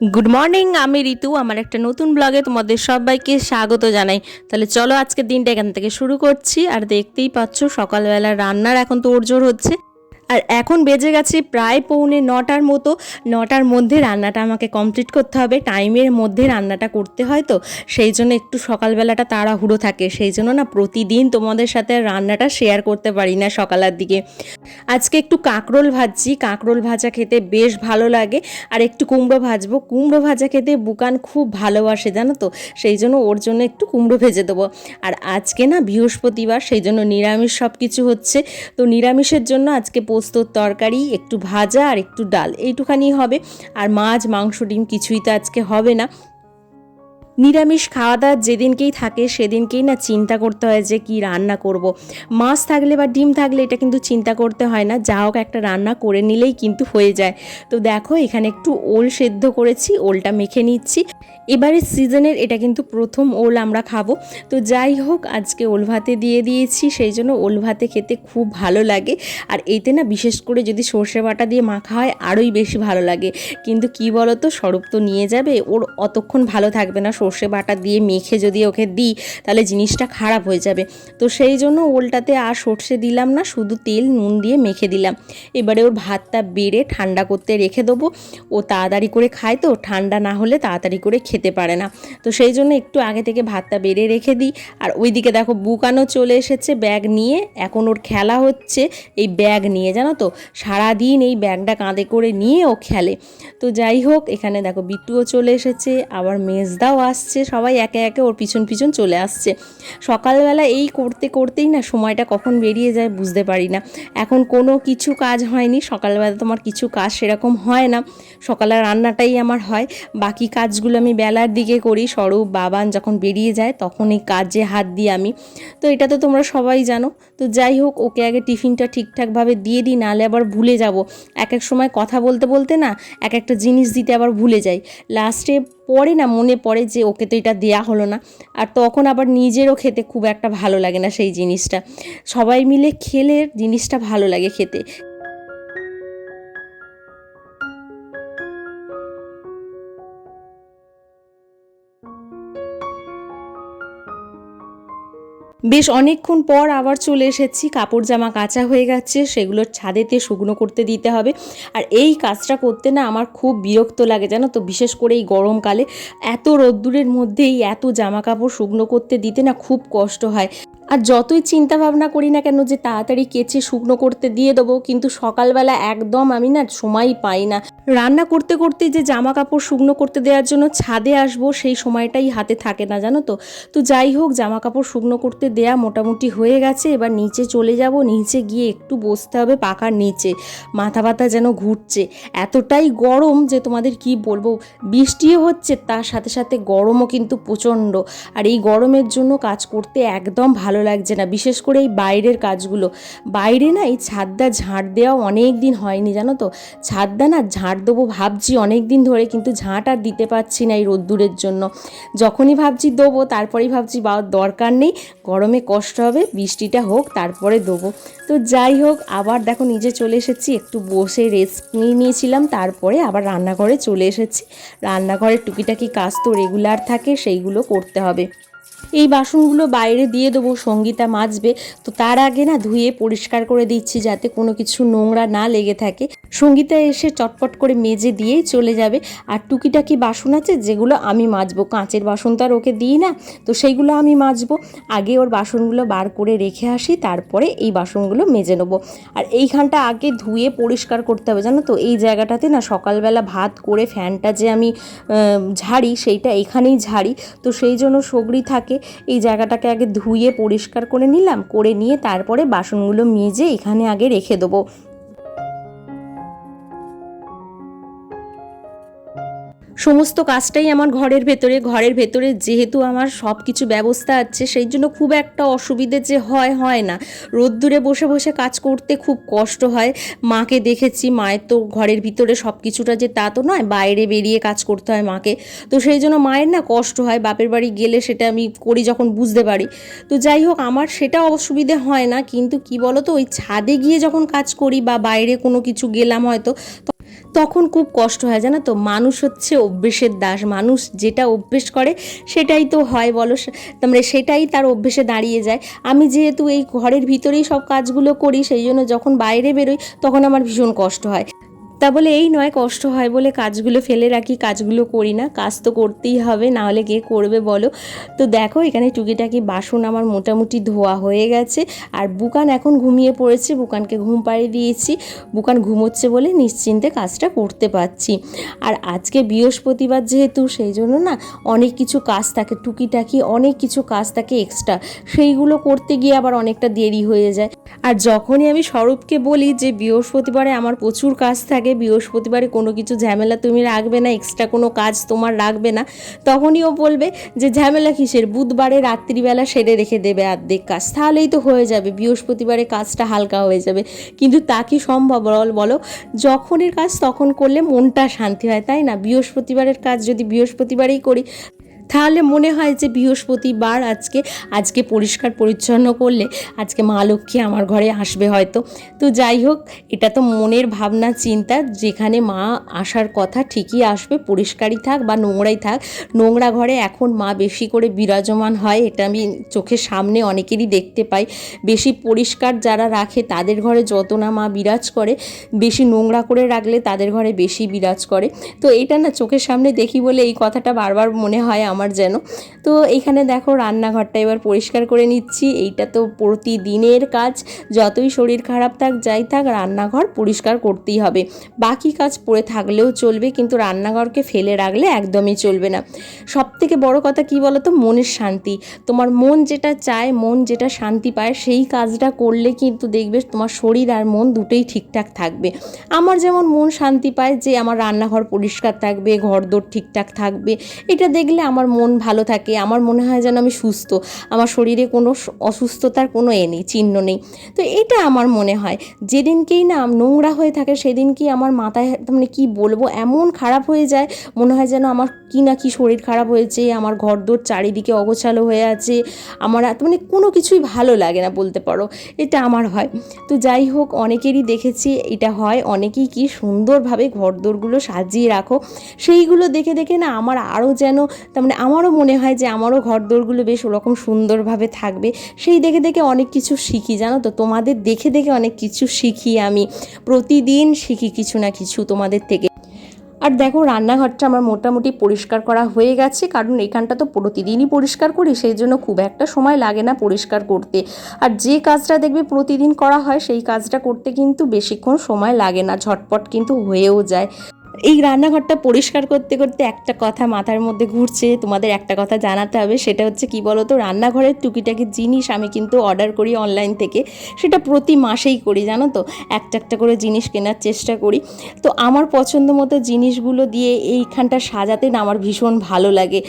Good morning আমি ঋতু। আমার একটা নতুন ব্লগে তোমাদের সবাইকে স্বাগত জানাই। তাহলে চলো আজকে দিনটা এখান থেকে শুরু করছি। আর দেখতেই পাচ্ছ, সকালবেলা রান্নার এখন তো ওরজোর হচ্ছে। আর এখন বেজে গেছে প্রায় পৌনে নটার মতো। নটার মধ্যে রান্নাটা আমাকে কমপ্লিট করতে হবে। টাইমের মধ্যে রান্নাটা করতে হয় তো। সেই জন্য একটু সকালবেলাটা তাড়াহুড়ো থাকে। সেই জন্য না প্রতিদিন তোমাদের সাথে রান্নাটা শেয়ার করতে পারি না সকালের দিকে। আজকে একটু কাঁকরোল ভাজছি। কাঁকরোল ভাজা খেতে বেশ ভালো লাগে। আর একটু কুমড়ো ভাজবো। কুমড়ো ভাজা খেতে বুকান খুব ভালোবাসে, জানো তো? সেই জন্য ওর জন্য একটু কুমড়ো ভেজে দেবো। আর আজকে না বৃহস্পতিবার, সেই জন্য নিরামিষ সব কিছু হচ্ছে। তো নিরামিষের জন্য আজকে পোস্তর তরকারি, একটু ভাজা আর একটু ডাল এইটুখানি হবে। আর মাছ, মাংস, ডিম কিছুই তো আজকে হবে না। নিরামিষ খাওয়া দাওয়া যেদিনকেই থাকে সেদিনকেই না চিন্তা করতে হয় যে কি রান্না করব। মাছ থাকলে বা ডিম থাকলে এটা কিন্তু চিন্তা করতে হয় না, যা হোক একটা রান্না করে নিলেই কিন্তু হয়ে যায়। তো দেখো, এখানে একটু ওল সেদ্ধ করেছি, ওলটা মেখে নিচ্ছি। এবারে সিজনের এটা কিন্তু প্রথম ওল আমরা খাব। তো যাই হোক, আজকে ওল ভাতে দিয়ে দিয়েছি, সেই জন্য ওল ভাতে খেতে খুব ভালো লাগে। আর এতে না বিশেষ করে যদি সর্ষে বাটা দিয়ে মাখা হয়, আরোই বেশি ভালো লাগে। কিন্তু কি বলতো, স্বরূপ তো নিয়ে যাবে, ওর অতক্ষণ ভালো থাকবে না সর্ষে বাটা দিয়ে মেখে যদি ওকে দিই, তাহলে জিনিসটা খারাপ হয়ে যাবে। তো সেই জন্য ওলটাতে আর সর্ষে দিলাম না, শুধু তেল, নুন দিয়ে মেখে দিলাম। এবারে ওর ভাতটা বেড়ে ঠান্ডা করতে রেখে দেবো। ও তাড়াতাড়ি করে খায় তো, ঠান্ডা না হলে তাড়াতাড়ি করে খেতে পারে না। তো সেই জন্য একটু আগে থেকে ভাতটা বেড়ে রেখে দিই। আর ওইদিকে দেখো বুকানো চলে এসেছে ব্যাগ নিয়ে। এখন ওর খেলা হচ্ছে এই ব্যাগ নিয়ে, জানো তো? সারাদিন এই ব্যাগটা কাঁধে করে নিয়ে ও খেলে। তো যাই হোক, এখানে দেখো বিট্টুও চলে এসেছে, আবার মেজদাও আসছে, সবাই একে একে ওর পিছন পিছন চলে আসছে। সকালবেলা এই করতে করতেই না সময়টা কখন বেরিয়ে যায় বুঝতে পারি না। এখন কোনো কিছু কাজ হয়নি, সকালবেলা তোমার কিছু কাজ সেরকম হয় না। সকালের রান্নাটাই আমার হয়। বাকি কাজগুলো আমি বেলার দিকে করি, স্বরূপ, বাবান যখন বেরিয়ে যায় তখন এই কাজে হাত দিই আমি। তো এটা তো তোমরা সবাই জানো। তো যাই হোক, ওকে আগে টিফিনটা ঠিকঠাকভাবে দিয়ে দিই, নাহলে আবার ভুলে যাব। এক এক সময় কথা বলতে বলতে না এক একটা জিনিস দিতে আবার ভুলে যাই। লাস্টে পরে না, মনে পড়ে যে ওকে তো এটা দেয়া হলো না। আর তখন আবার নিজেরও খেতে খুব একটা ভালো লাগে না সেই জিনিসটা। সবাই মিলে খেলে জিনিসটা ভালো লাগে খেতে। বেশ অনেকক্ষণ পর আবার চলে এসেছি। কাপড় জামা কাঁচা হয়ে গেছে, সেগুলো ছাদেতে শুকনো করতে দিতে হবে। আর এই কাজটা করতে না আমার খুব বিরক্ত লাগে, জানো তো? বিশেষ করে এই গরমকালে এত রোদ্দুরের মধ্যেই এত জামা কাপড় শুকনো করতে দিতে না খুব কষ্ট হয়। আর যতই চিন্তা ভাবনা করি না কেন যে তাড়াতাড়ি কেচে শুকনো করতে দিয়ে দেবো, কিন্তু সকালবেলা একদম আমি না সময়ই পাই না। রান্না করতে করতে যে জামা কাপড় শুকনো করতে দেওয়ার জন্য ছাদে আসব, সেই সময়টাই হাতে থাকে না, জানো তো। তো যাই হোক জামা কাপড় শুকনো করতে দেয়া মোটামুটি হয়ে গেছে। এবার নিচে চলে যাব, নিচে গিয়ে একটু বসতে হবে পাখার নিচে। মাথা ব্যথা যেন ঘুরছে। এতটাই গরম যে তোমাদের কি বলব, বৃষ্টিও হচ্ছে, তার সাথে সাথে গরমও কিন্তু প্রচণ্ড। আর এই গরমের জন্য কাজ করতে একদম ভালো লাগছে না। বিশেষ করে এই বাইরের কাজগুলো। বাইরে না এই ছাদটা ঝাঁট দেওয়া অনেক দিন হয়নি, জানো তো? ছাদটা না ঝাঁট দেবো ভাবছি অনেক দিন ধরে, কিন্তু ঝাঁট আর দিতে পারছি না এই রোদ্দুরের জন্য। যখনই ভাবছি দেবো, তারপরেই ভাবছি বা দরকার নেই, গরমে কষ্ট হবে, বৃষ্টিটা হোক, তারপরে দেবো। তো যাই হোক, আবার দেখো নিজে চলে এসেছি, একটু বসে রেস্ট নিয়ে নিয়েছিলাম, তারপরে আবার রান্নাঘরে চলে এসেছি। রান্নাঘরের টুকিটাকি কাজ তো রেগুলার থাকে, সেইগুলো করতে হবে। এই বাসনগুলো বাইরে দিয়ে দেবো, সঙ্গীতা মাজবে। তো তার আগে না ধুয়ে পরিষ্কার করে দিচ্ছি যাতে কোনো কিছু নোংরা না লেগে থাকে। সঙ্গীতা এসে চটপট করে মেজে দিয়েই চলে যাবে। আর টুকিটাকি বাসন আছে যেগুলো আমি মাজবো। কাঁচের বাসন তো আর ওকে দিই না। তো সেইগুলো আমি মাজবো। আগে ওর বাসনগুলো বার করে রেখে আসি, তারপরে এই বাসনগুলো মেজে নেব। আর এইখানটা আগে ধুয়ে পরিষ্কার করতে হবে, জানো তো? এই জায়গাটাতে না সকালবেলা ভাত করে ফ্যানটা যে আমি ঝাড়ি, সেইটা এখানেই ঝাড়ি। তো সেই জন্য সগড়ি থাকে। এই জায়গাটাকে আগে ধুয়ে পরিষ্কার করে নিলাম, করে নিয়ে তারপরে বাসনগুলো মেজে এখানে আগে রেখে দেবো। সমস্ত কাজটাই আমার ঘরের ভেতরে ঘরের ভেতরে যেহেতু আমার সব কিছু ব্যবস্থা আছে, সেই জন্য খুব একটা অসুবিধে যে হয় হয় না। রোদ্দুরে বসে বসে কাজ করতে খুব কষ্ট হয়। মাকে দেখেছি, মায়ের তো ঘরের ভিতরে সব কিছুটা যে তা তো নয়, বাইরে বেরিয়ে কাজ করতে হয় মাকে। তো সেই জন্য মায়ের না কষ্ট হয়, বাপের বাড়ি গেলে সেটা আমি করি যখন বুঝতে পারি। তো যাই হোক, আমার সেটা অসুবিধে হয় না, কিন্তু কি বলো তো ওই ছাদে গিয়ে যখন কাজ করি বা বাইরে কোনো কিছু গেলাম হয়তো তখন খুব কষ্ট হয়, জানো তো? মানুষ হচ্ছে অভ্যেসের দাস। মানুষ যেটা অভ্যেস করে, সেটাই তো হয়, বলো? মানে সেটাই তার অভ্যেসে দাঁড়িয়ে যায়। আমি যেহেতু এই ঘরের ভিতরেই সব কাজগুলো করি, সেই জন্য যখন বাইরে বেরোই, তখন আমার ভীষণ কষ্ট হয়। তা বলে, এই নয়, কষ্ট হয় বলে কাজগুলো ফেলে রাখি, কাজগুলো করি না, কাজ তো করতেই হবে, না হলে কে করবে বলো? তো দেখো, এখানে টুকিটাকি বাসন আমার মোটামুটি ধোয়া হয়ে গেছে। আর বুকান এখন ঘুমিয়ে পড়েছে, বুকানকে ঘুম পাড়িয়ে দিয়েছি। বুকান ঘুমোচ্ছে বলে নিশ্চিন্তে কাজটা করতে পারছি। আর আজকে বৃহস্পতিবার যেহেতু, সেই জন্য না অনেক কিছু কাজ থাকে, টুকিটাকি অনেক কিছু কাজ থাকে এক্সট্রা সেইগুলো করতে গিয়ে আবার অনেকটা দেরি হয়ে যায়। আর যখনই আমি স্বরূপকে বলি যে বৃহস্পতিবারে আমার প্রচুর কাজ থাকে বৃহস্পতিবারে কোনো কিছু ঝামেলা তুমি রাখবে না এক্সট্রা কোনো কাজ তোমার রাখবে না, তখনই ও বলবে যে ঝামেলা কিসের? বুধবারে রাত্রিবেলা সেরে রেখে দেবে আর্ধেক কাজ। তাহলেই তো হয়ে যাবে, বৃহস্পতিবারে কাজটা হালকা হয়ে যাবে। কিন্তু তা কি সম্ভব বলো? যখনের কাজ তখন করলে মনটা শান্তি হয়, তাই না? বৃহস্পতিবারের কাজ যদি বৃহস্পতিবারেই করি তাহলে মনে হয় যে বৃহস্পতিবার আজকে আজকে পরিষ্কার পরিচ্ছন্ন করলে আজকে মা লক্ষ্মী আমার ঘরে আসবে হয়তো। তো যাই হোক, এটা তো মনের ভাবনা, চিন্তা, যেখানে মা আসার কথা ঠিকই আসবে, পরিষ্কারই থাক বা নোংরাই থাক, নোংরা ঘরে এখন মা বেশি করে বিরাজমান হয়, এটা আমি চোখের সামনে অনেকেরই দেখতে পাই। বেশি পরিষ্কার যারা রাখে, তাদের ঘরে যত না মা বিরাজ করে, বেশি নোংরা করে রাখলে তাদের ঘরে বেশি বিরাজ করে। তো এটা না চোখের সামনে দেখি বলে এই কথাটা বারবার মনে হয় আমার যেন। তো এখানে দেখো রান্নাঘরটা এবার পরিষ্কার করে নিচ্ছি। এইটা তো প্রতিদিনের কাজ। যতই শরীর খারাপ থাক, যাই থাক, রান্নাঘর পরিষ্কার করতেই হবে। বাকি কাজ পড়ে থাকলেও চলবে, কিন্তু রান্নাঘরকে ফেলে রাখলে একদমই চলবে না। সব থেকে বড় কথা কি বলো তো মনের শান্তি। তোমার মন যেটা চায়, মন যেটা শান্তি পায়, সেই কাজটা করলে কিন্তু দেখবে তোমার শরীর আর মন দুটোই ঠিকঠাক থাকবে। আমার যেমন মন শান্তি পায় যে আমার রান্নাঘর পরিষ্কার থাকবে ঘর ঘরদোর ঠিকঠাক থাকবে, এটা দেখলে আমার মন ভালো থাকে, আমার মনে হয় যেন আমি সুস্থ, আমার শরীরে কোনো অসুস্থতার কোনো এ নেই, চিহ্ন নেই। তো এটা আমার মনে হয়, যেদিনকেই না নোংরা হয়ে থাকে, সেদিনকেই আমার মাথায় মানে কি বলব, এমন খারাপ হয়ে যায়, মনে হয় যেন আমার কি না কি শরীর খারাপ হয়েছে, আমার ঘরদোর চারিদিকে অগোছালো হয়ে আছে, আমার মানে কোনো কিছুই ভালো লাগে না বলতে পারো, এটা আমার হয়। তো যাই হোক, অনেকেরই দেখেছি, এটা হয়, অনেকেই কি সুন্দরভাবে ঘরদোরগুলো সাজিয়ে রাখো, সেইগুলো দেখে দেখে না আমার আরও যেন, তার মানে আমারও মনে হয় যে আমারও ঘরদোরগুলো বেশ ওরকম সুন্দরভাবে থাকবে। সেই দেখে দেখে অনেক কিছু শিখি, জানো তো? তোমাদের দেখে দেখে অনেক কিছু শিখি আমি। প্রতিদিন শিখি কিছু না কিছু তোমাদের থেকে। আর দেখো, রান্নাঘরটা আমার মোটামুটি পরিষ্কার করা হয়ে গেছে, কারণ এখানটা তো প্রতিদিনই পরিষ্কার করি, সেই জন্য খুব একটা সময় লাগে না পরিষ্কার করতে। আর যে কাজটা দেখবে প্রতিদিন করা হয়, সেই কাজটা করতে কিন্তু বেশিক্ষণ সময় লাগে না, ঝটপট কিন্তু হয়েও যায়। এই রান্নাঘরটা পরিষ্কার করতে করতে একটা কথা মাথার মধ্যে ঘুরছে, তোমাদের একটা কথা জানাতে হবে, সেটা হচ্ছে কি বলো তো রান্নাঘরের টুকিটাকি জিনিস আমি কিন্তু অর্ডার করি অনলাইন থেকে, সেটা প্রতি মাসেই করি, জানো তো? একটা একটা করে জিনিস কেনার চেষ্টা করি। তো আমার পছন্দ মতো জিনিসগুলো দিয়ে এইখানটা সাজাতে না আমার ভীষণ ভালো লাগে।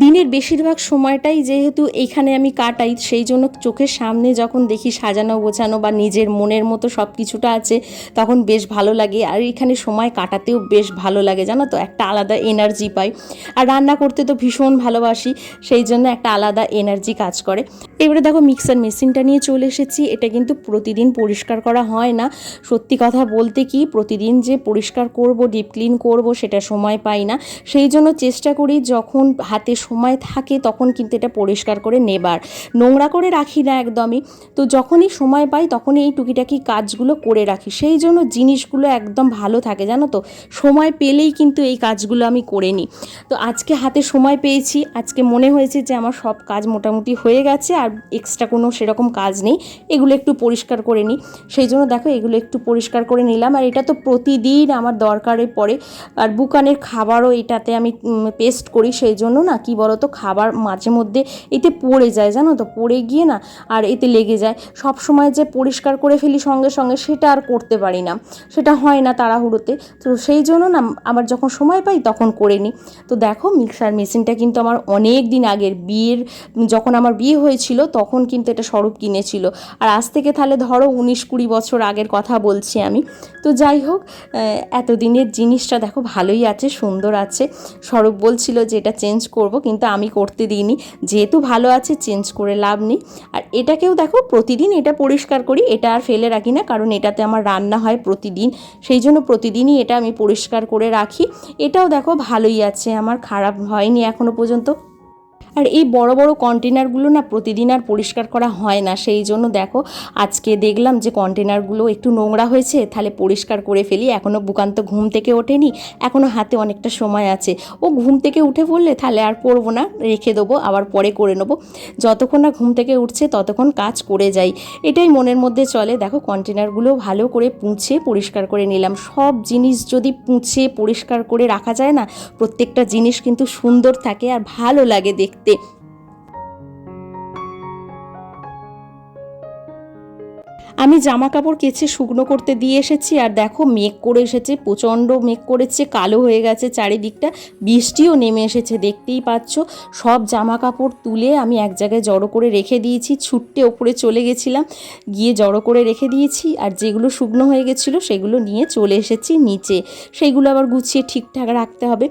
দিনের বেশিরভাগ সময়টাই যেহেতু এইখানে আমি কাটাই, সেই জন্য চোখের সামনে যখন দেখি সাজানো, গোছানো বা নিজের মনের মতো সব কিছুটা আছে, তখন বেশ ভালো লাগে। আর এখানে সময় কাটাতেও বেশ ভালো লাগে, জানো তো? একটা আলাদা এনার্জি পাই। আর রান্না করতে তো ভীষণ ভালোবাসি, সেই জন্য একটা আলাদা এনার্জি কাজ করে। এবারে দেখো মিক্সার মেশিনটা নিয়ে চলে এসেছি। এটা কিন্তু প্রতিদিন পরিষ্কার করা হয় না। সত্যি কথা বলতে কি, প্রতিদিন যে পরিষ্কার করব ডিপ ক্লিন করব, সেটা সময় পাই না। সেই জন্য চেষ্টা করি যখন হাতে সময় থাকে তখন কিন্তু এটা পরিষ্কার করে নেবার। নোংরা করে রাখি না একদমই। তো যখনই সময় পাই তখনই এই টুকিটাকি কাজগুলো করে রাখি। সেই জন্য জিনিসগুলো একদম ভালো থাকে, জানো তো? সময় পেলেই কিন্তু এই কাজগুলো আমি করে নিই। তো আজকে হাতে সময় পেয়েছি। আজকে মনে হয়েছে যে আমার সব কাজ মোটামুটি হয়ে গেছে আর এক্সট্রা কোনো সেরকম কাজ নেই। এগুলো একটু পরিষ্কার করে নিই। সেই জন্য দেখো এগুলো একটু পরিষ্কার করে নিলাম আর এটা তো প্রতিদিন আমার দরকারে পড়ে। আর বুকানের খাবারও এটাতে আমি পেস্ট করি। সেই জন্য না কি বলো তো খাবার মাঝে মধ্যে এতে পড়ে যায়, জানো তো? পড়ে গিয়ে না আর এতে লেগে যায়। সব সময় যে পরিষ্কার করে ফেলি সঙ্গে সঙ্গে সেটা আর করতে পারি না। সেটা হয় না তাড়াহুড়োতে। তো সেই জন্য না আবার যখন সময় পাই তখন করে নিই। তো দেখো, মিক্সার মেশিনটা কিন্তু আমার অনেক দিন আগের বিয়ের, যখন আমার বিয়ে হয়েছিল তখন কিন্তু এটা স্বরূপ কিনেছিল। আর আজ থেকে তাহলে ধরো উনিশ কুড়ি বছর আগের কথা বলছি আমি। তো যাই হোক এতদিনের জিনিসটা দেখো ভালোই আছে, সুন্দর আছে। স্বরূপ বলছিল যে এটা চেঞ্জ করব। করব কিন্তু আমি করতে দিইনি। যেহেতু ভালো আছে, চেঞ্জ করে লাভ নেই। আর এটাকেও দেখো, প্রতিদিন এটা পরিষ্কার করি, এটা আর ফেলে রাখি না, কারণ এটাতে আমার রান্না হয় প্রতিদিন। সেই জন্য প্রতিদিনই এটা আমি পরিষ্কার করে রাখি। এটাও দেখো, ভালোই আছে, আমার খারাপ হয়নি এখনও পর্যন্ত। আর এই বড় বড় কন্টেনারগুলো না প্রতিদিন আর পরিষ্কার করা হয় না। সেই জন্য দেখো, আজকে দেখলাম যে কন্টেনারগুলো একটু নোংরা হয়েছে, তাহলে পরিষ্কার করে ফেলি। এখনও বুকান্ত ঘুম থেকে ওঠেনি এখনও হাতে অনেকটা সময় আছে। ও ঘুম থেকে উঠে পড়লে তাহলে আর করব না, রেখে দেবো, আবার পরে করে নেব। যতক্ষণ না ঘুম থেকে উঠছে, ততক্ষণ কাজ করে যাই। এটাই মনের মধ্যে চলে। দেখো কন্টেনারগুলো ভালো করে পুঁছে পরিষ্কার করে নিলাম। সব জিনিস যদি পুঁছে পরিষ্কার করে রাখা যায় না, প্রত্যেকটা জিনিস কিন্তু সুন্দর থাকে আর ভালো লাগে দেখতে। আমি জামা কাপড় কেচে শুকনো করতে দিয়ে এসেছি, আর দেখো মেঘ করে এসেছে, প্রচণ্ড মেঘ করেছে, কালো হয়ে গেছে চারিদিকটা, বৃষ্টিও নেমে এসেছে, দেখতেই পাচ্ছ। সব জামা কাপড় তুলে আমি এক জায়গায় জড়ো করে রেখে দিয়েছি ছুট্টে ওপরে চলে গেছিলাম, গিয়ে জড়ো করে রেখে দিয়েছি, আর যেগুলো শুকনো হয়ে গেছিল সেগুলো নিয়ে চলে এসেছি নিচে। সেইগুলো আবার গুছিয়ে ঠিকঠাক রাখতে হবে।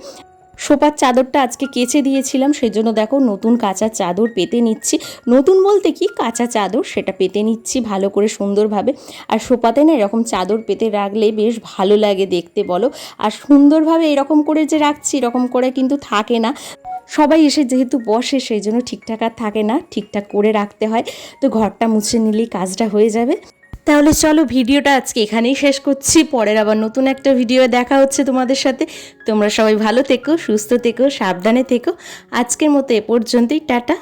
সোপার চাদরটা আজকে কেচে দিয়েছিলাম সেই জন্য দেখো নতুন কাঁচা চাদর পেতে নিচ্ছি। নতুন বলতে কি? কাঁচা চাদর, সেটা পেতে নিচ্ছি ভালো করে সুন্দরভাবে। আর সোপাতে না এরকম চাদর পেতে রাখলে বেশ ভালো লাগে দেখতে, বলো। আর সুন্দরভাবে এরকম করে যে রাখছি, এরকম করে কিন্তু থাকে না। সবাই এসে যেহেতু বসে সেই জন্য ঠিকঠাক আর থাকে না। ঠিকঠাক করে রাখতে হয়। তো ঘরটা মুছে নিলেই কাজটা হয়ে যাবে। তাহলে চলো ভিডিওটা আজকে এখানেই শেষ করছি। পরের আবার নতুন একটা ভিডিও দেখা হচ্ছে তোমাদের সাথে। তোমরা সবাই ভালো থেকো, সুস্থ থেকো, সাবধানে থেকো। আজকের মতো এ পর্যন্তই, টাটা।